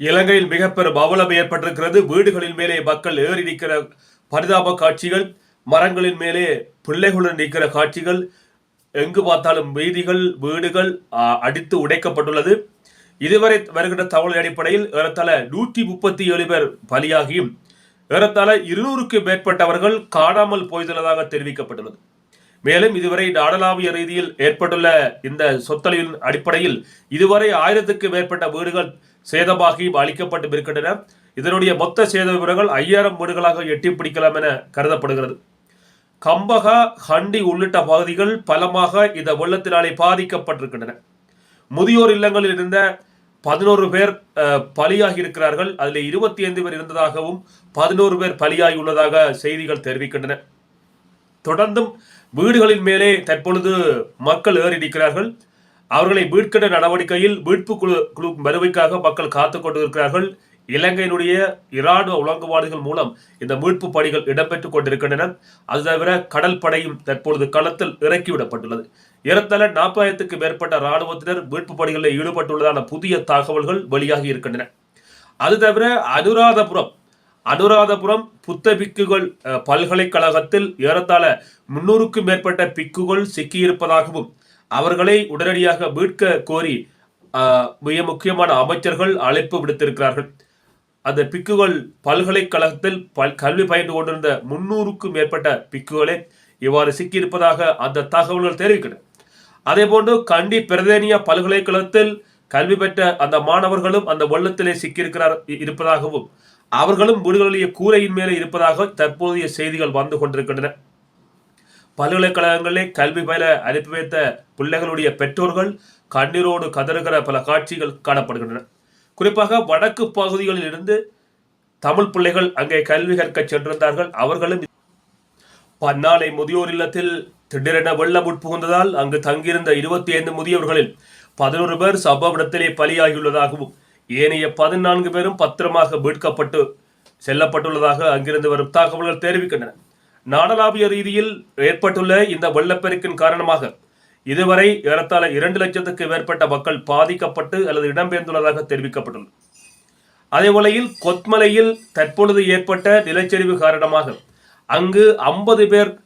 இலங்கையில் மிகப்பெரும் அவலம் ஏற்பட்டிருக்கிறது. வீடுகளின் மேலே மக்கள் ஏறி நிற்கிற பரிதாப காட்சிகள் மரங்களின் மேலே பிள்ளைகளுடன் நிற்கிற காட்சிகள் எங்கு பார்த்தாலும் வீதிகள் வீடுகள் அடித்து உடைக்கப்பட்டுள்ளது. இதுவரை வருகின்ற தகவல் அடிப்படையில் ஏறத்தாழ நூற்றி முப்பத்தி ஏழு பேர் பலியாகியும் ஏறத்தாழ இருநூறுக்கு மேற்பட்டவர்கள் காணாமல் போய்துள்ளதாக தெரிவிக்கப்பட்டுள்ளது. மேலும் இதுவரை நாடளாவிய ரீதியில் ஏற்பட்டுள்ள இந்த சொத்தொழிவின் அடிப்படையில் இதுவரை ஆயிரத்துக்கு மேற்பட்ட வீடுகள் சேதமாகியும் அளிக்கப்பட்டு இருக்கின்றன. இதனுடைய மொத்த சேத விவரங்கள் ஐயாயிரம் வீடுகளாக எட்டி பிடிக்கலாம் என கருதப்படுகிறது. கம்பகா ஹண்டி உள்ளிட்ட பகுதிகள் பலமாக இந்த வெள்ளத்தினாலே பாதிக்கப்பட்டிருக்கின்றன. முதியோர் இல்லங்களில் இருந்த பதினோரு பேர் பலியாகி இருக்கிறார்கள். அதில் இருபத்தி ஐந்து பேர் இருந்ததாகவும் பதினோரு பேர் பலியாகி உள்ளதாக செய்திகள் தெரிவிக்கின்றன. தொடர்ந்தும் வீடுகளின் மேலே தற்பொழுது மக்கள் ஏறி நிற்கிறார்கள். அவர்களை மீட்கின்ற நடவடிக்கையில் மீட்பு குழு குழு மறுவைக்காக மக்கள் காத்து கொண்டிருக்கிறார்கள். இலங்கையினுடைய இராணுவ உலங்குவாடுகள் மூலம் இந்த மீட்பு பணிகள் இடம்பெற்றுக் கொண்டிருக்கின்றன. அது தவிர கடல் படையும் தற்பொழுது களத்தில் இறக்கிவிடப்பட்டுள்ளது. ஏறத்தாழ நாற்பதாயிரத்துக்கு மேற்பட்ட இராணுவத்தினர் மீட்பு பணிகளில் ஈடுபட்டுள்ளதான புதிய தகவல்கள் வெளியாகி இருக்கின்றன. அது தவிர அனுராதபுரம் அனுராதபுரம் புத்த பிக்குகள் அஹ், பல்கலைக்கழகத்தில் ஏறத்தாழ முன்னூறுக்கும் மேற்பட்ட பிக்குகள் சிக்கியிருப்பதாகவும் அவர்களை உடனடியாக மீட்க கோரி மிக முக்கியமான அமைச்சர்கள் அழைப்பு விடுத்திருக்கிறார்கள். அந்த பிக்குகள் பல்கலைக்கழகத்தில் பல் கல்வி பயின்று கொண்டிருந்த முன்னூறுக்கும் மேற்பட்ட பிக்குகளே இவ்வாறு சிக்கியிருப்பதாக அந்த தகவல்கள் தெரிவிக்கின்றன. அதேபோன்று கண்டி பிரதேனியா பல்கலைக்கழகத்தில் கல்வி பெற்ற அந்த மாணவர்களும் அந்த வெள்ளத்திலே சிக்கியிருக்கிறார் இருப்பதாகவும் அவர்களும் வீடுகளிலேயே கூரையின் மேலே இருப்பதாக தற்போதைய செய்திகள் வந்து கொண்டிருக்கின்றன. பல்கலைக்கழகங்களிலே கல்வி பயில அனுப்பி வைத்த பிள்ளைகளுடைய பெற்றோர்கள் கண்ணீரோடு கதறுகிற பல காட்சிகள் காணப்படுகின்றன. குறிப்பாக வடக்கு பகுதிகளில் இருந்து தமிழ் பிள்ளைகள் அங்கே கல்வி கற்க சென்றிருந்தார்கள். அவர்களும் பன்னாலை முதியோர் இல்லத்தில் திடீரென வெள்ளம் உட்புகுந்ததால் அங்கு தங்கியிருந்த இருபத்தி ஐந்து முதியவர்களில் பதினோரு பேர் சம்பவ இடத்திலே பலியாகியுள்ளதாகவும் ஏனைய பதினான்கு பேரும் பத்திரமாக மீட்கப்பட்டு செல்லப்பட்டுள்ளதாக அங்கிருந்து வரும் தகவல்கள் தெரிவிக்கின்றன. நாடளாவிய ரீதியில் ஏற்பட்டுள்ள இந்த வெள்ளப்பெருக்கின் காரணமாக இதுவரை ஏறத்தாழ இரண்டு லட்சத்துக்கு மேற்பட்ட மக்கள் பாதிக்கப்பட்டு அல்லது இடம்பெயர்ந்துள்ளதாக தெரிவிக்கப்பட்டுள்ளது. அதே கொத்மலையில் தற்பொழுது ஏற்பட்ட நிலச்சரிவு காரணமாக அங்கு ஐம்பது பேர்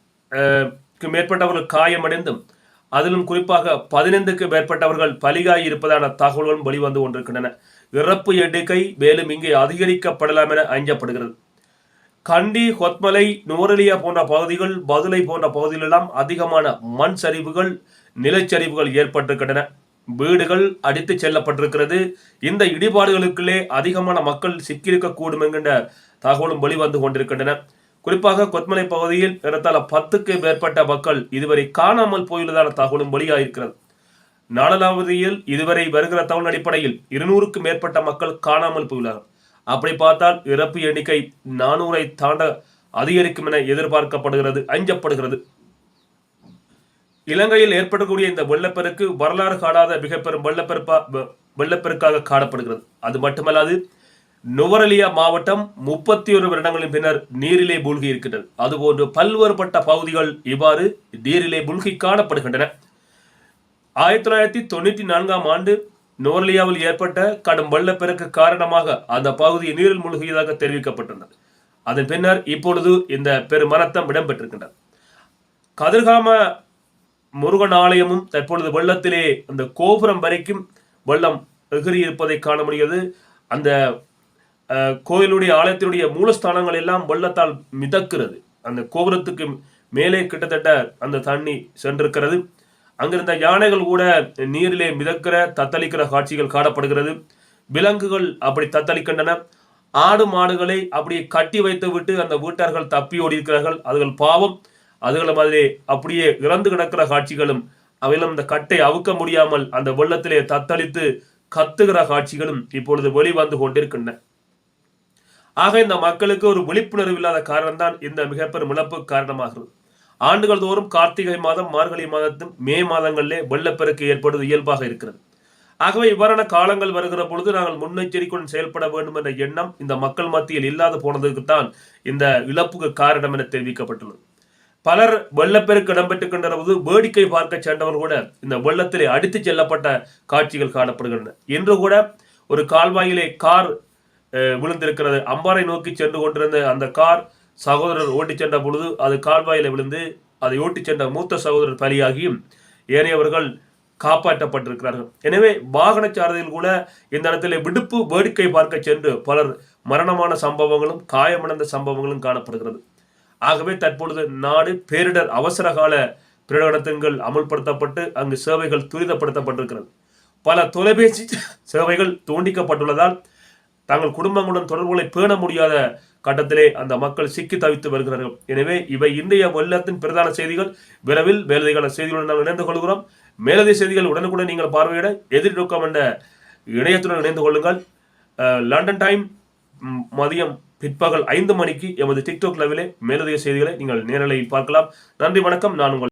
க்கு மேற்பட்டவர்கள் காயமடைந்தும் அதிலும் குறிப்பாக பதினைந்துக்கு மேற்பட்டவர்கள் பலிகாய் இருப்பதான தகவல்களும் வெளிவந்து கொண்டிருக்கின்றன. இறப்பு எண்ணிக்கை மேலும் இங்கே அதிகரிக்கப்படலாம் என அஞ்சப்படுகிறது. கண்டி கொத்மலை நுவரெலியா போன்ற பகுதிகள் பதுளை போன்ற பகுதிகளெல்லாம் அதிகமான மண் சரிவுகள் நிலச்சரிவுகள் ஏற்பட்டிருக்கின்றன. வீடுகள் அடித்து செல்லப்பட்டிருக்கிறது. இந்த இடிபாடுகளுக்குள்ளே அதிகமான மக்கள் சிக்கியிருக்கக்கூடும் என்கின்ற தகவலும் வெளிவந்து கொண்டிருக்கின்றன. குறிப்பாக கொத்மலை பகுதியில் ஏறத்தாழ பத்துக்கு மேற்பட்ட மக்கள் இதுவரை காணாமல் போயுள்ளதான தகவலும் வெளியாகிருக்கிறது நாடளாவதியில் இதுவரை வருகிற தகவல் அடிப்படையில் இருநூறுக்கும் மேற்பட்ட மக்கள் காணாமல் போயுள்ளார்கள். அப்படி பார்த்தால் இறப்பு எண்ணிக்கை நானூறை தாண்ட அதிகரிக்கும் என எதிர்பார்க்கப்படுகிறது அஞ்சப்படுகிறது. இலங்கையில் ஏற்படக்கூடிய இந்த வெள்ளப்பெருக்கு வரலாறு காணாத மிகப்பெரும் வெள்ளப்பெருப்பா வெள்ளப்பெருக்காக காணப்படுகிறது. அது மட்டுமல்லாது நுவரெலியா மாவட்டம் முப்பத்தி ஒரு வருடங்களின் பின்னர் நீரிலே மூழ்கி இருக்கின்றது. அதுபோன்று பல்வேறுபட்ட பகுதிகள் இவ்வாறு நீரிலே மூழ்கி காணப்படுகின்றன. ஆயிரத்தி தொள்ளாயிரத்தி தொண்ணூற்றி நான்காம் ஆண்டு நோர்லியாவில் ஏற்பட்ட கடும் வெள்ளப்பெருக்கு காரணமாக அந்த பகுதி நீரில் மூழ்கியதாக தெரிவிக்கப்பட்டுள்ளது அதன் பின்னர் இப்பொழுது இந்த பெருமரத்தம் இடம்பெற்றிருக்கின்றது. கதிர்காம முருகன் ஆலயமும் தற்பொழுது வெள்ளத்திலே அந்த கோபுரம் வரைக்கும் வெள்ளம் எகிரி இருப்பதை காண முடிகிறது. அந்த அஹ், கோயிலுடைய ஆலயத்தினுடைய மூலஸ்தானங்கள் எல்லாம் வெள்ளத்தால் மிதக்கிறது. அந்த கோபுரத்துக்கு மேலே கிட்டத்தட்ட அந்த தண்ணி சென்றிருக்கிறது. அங்கிருந்த யானைகள் கூட நீரிலே மிதக்கிற தத்தளிக்கிற காட்சிகள் காணப்படுகிறது. விலங்குகள் அப்படி தத்தளிக்கின்றன. ஆடு மாடுகளை அப்படியே கட்டி வைத்து விட்டு அந்த வீட்டார்கள் தப்பி ஓடி இருக்கிறார்கள். அதுகள் பாவம். அதுகளை மாதிரி அப்படியே இறந்து கிடக்கிற காட்சிகளும் அவையிலும் இந்த கட்டை அவுக்க முடியாமல் அந்த வெள்ளத்திலே தத்தளித்து கத்துகிற காட்சிகளும் இப்பொழுது வெளிவந்து கொண்டிருக்கின்றன. ஆக இந்த மக்களுக்கு ஒரு விழிப்புணர்வு இல்லாத காரணம்தான் இந்த மிகப்பெரும் இழப்பு காரணமாகிறது. ஆண்டுகள் தோறும் கார்த்திகை மாதம் மார்கழி மாதத்தும் மே மாதங்களிலே வெள்ளப்பெருக்கு ஏற்படுவது இயல்பாக இருக்கிறது. ஆகவே இவ்வாறான காலங்கள் வருகிற பொழுது நாங்கள் முன்னெச்சரிக்கையுடன் செயல்பட வேண்டும் என்ற எண்ணம் இந்த மக்கள் மத்தியில் இல்லாது போனதுக்குத்தான் இந்த இழப்புக்கு காரணம் என தெரிவிக்கப்பட்டுள்ளது. பலர் வெள்ளப்பெருக்கு இடம்பெற்றுக்கின்ற போது வேடிக்கை பார்க்க சென்றவர் கூட இந்த வெள்ளத்திலே அடித்துச் செல்லப்பட்ட காட்சிகள் காணப்படுகின்றன. இன்று கூட ஒரு கால்வாயிலே கார் விழுந்திருக்கிறது. அம்பாறை நோக்கி சென்று கொண்டிருந்த அந்த கார் சகோதரர் ஓட்டிச் சென்ற பொழுது அது கால்வாயில் விழுந்து அதை ஓட்டிச் சென்ற மூத்த சகோதரர் பலியாகியும் ஏனையவர்கள் காப்பாற்றப்பட்டிருக்கிறார்கள். எனவே வாகன சாரதியில் கூட இந்த இடத்துல விடுப்பு வேடிக்கை பார்க்க சென்று பலர் மரணமான சம்பவங்களும் காயமடைந்த சம்பவங்களும் காணப்படுகிறது. ஆகவே தற்பொழுது நாடு பேரிடர் அவசர கால பிரகடனங்கள் அமல்படுத்தப்பட்டு அங்கு சேவைகள் துரிதப்படுத்தப்பட்டிருக்கிறது. பல தொலைபேசி சேவைகள் தூண்டிக்கப்பட்டுள்ளதால் தங்கள் குடும்பங்களுடன் தொடர்புகளை பேண முடியாத கட்டத்திலே அந்த மக்கள் சிக்கி தவித்து வருகிறார்கள். எனவே இவை இன்றைய வெள்ளத்தின் பிரதான செய்திகள். விரைவில் மேலதிகான செய்திகளுடன் நாம் இணைந்து கொள்கிறோம். மேலதிக செய்திகள் உடனுக்குடன் நீங்கள் பார்வையிட எதிர்நோக்கம் என்ற இணையத்துடன் இணைந்து கொள்ளுங்கள். லண்டன் டைம் மதியம் பிற்பகல் ஐந்து மணிக்கு எமது டிக்டாக் லெவலே மேலதிக செய்திகளை நீங்கள் நேரலையில் பார்க்கலாம். நன்றி வணக்கம். நான் உங்கள்